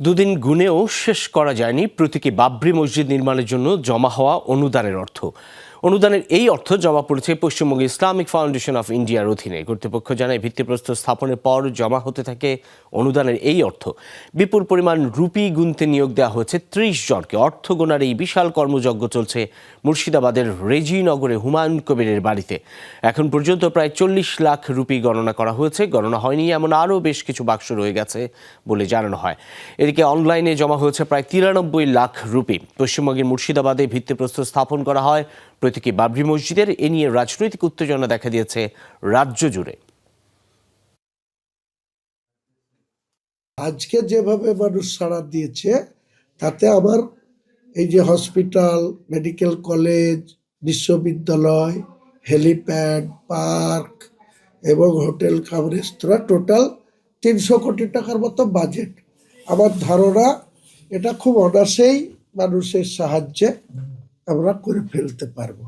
দুদিন গুনেও শেষ করা যায়নি প্রতীকী বাবরি মসজিদ নির্মাণের জন্য জমা হওয়া অনুদানের অর্থ। অনুদানের এই অর্থ জমা পড়েছে পশ্চিমবঙ্গ ইসলামিক ফাউন্ডেশন অফ ইন্ডিয়ার অধীনে। কর্তৃপক্ষ জানায়, ভিত্তিপ্রস্তর স্থাপনের পর জমা হতে থাকে অনুদানের এই অর্থ। বিপুল পরিমাণ রুপি গুনতে নিয়োগ দেওয়া হয়েছে ত্রিশ জনকে। অর্থ গোনার এই বিশাল কর্মযজ্ঞ চলছে মুর্শিদাবাদের রেজিনগরে হুমায়ুন কবিরের বাড়িতে। এখন পর্যন্ত প্রায় চল্লিশ লাখ রুপি গণনা করা হয়েছে। গণনা হয়নি, এমন আরও বেশ কিছু বাক্স রয়ে গেছে বলে জানানো হয়। এদিকে অনলাইনে জমা হয়েছে প্রায় তিরানব্বই লাখ রুপি। পশ্চিমবঙ্গের মুর্শিদাবাদে ভিত্তিপ্রস্তর স্থাপন করা হয় প্রতীকী বাবরি মসজিদের এ নিয়ে রাজনৈতিক উত্তেজনা দেখা দিয়েছে রাজ্য জুড়ে। আজকে যেভাবে মানুষ সাড়া দিয়েছে, তাতে আমার এই যে হসপিটাল, মেডিকেল কলেজ, বিশ্ববিদ্যালয়, হেলিপ্যাড, পার্ক এবং হোটেল কাম রেস্তোরাঁ টোটাল তিনশো কোটি টাকার মতো বাজেট। আমার ধারণা এটা খুব অনাসেই মানুষের সাহায্যে আমরা করে ফেলতে পারব।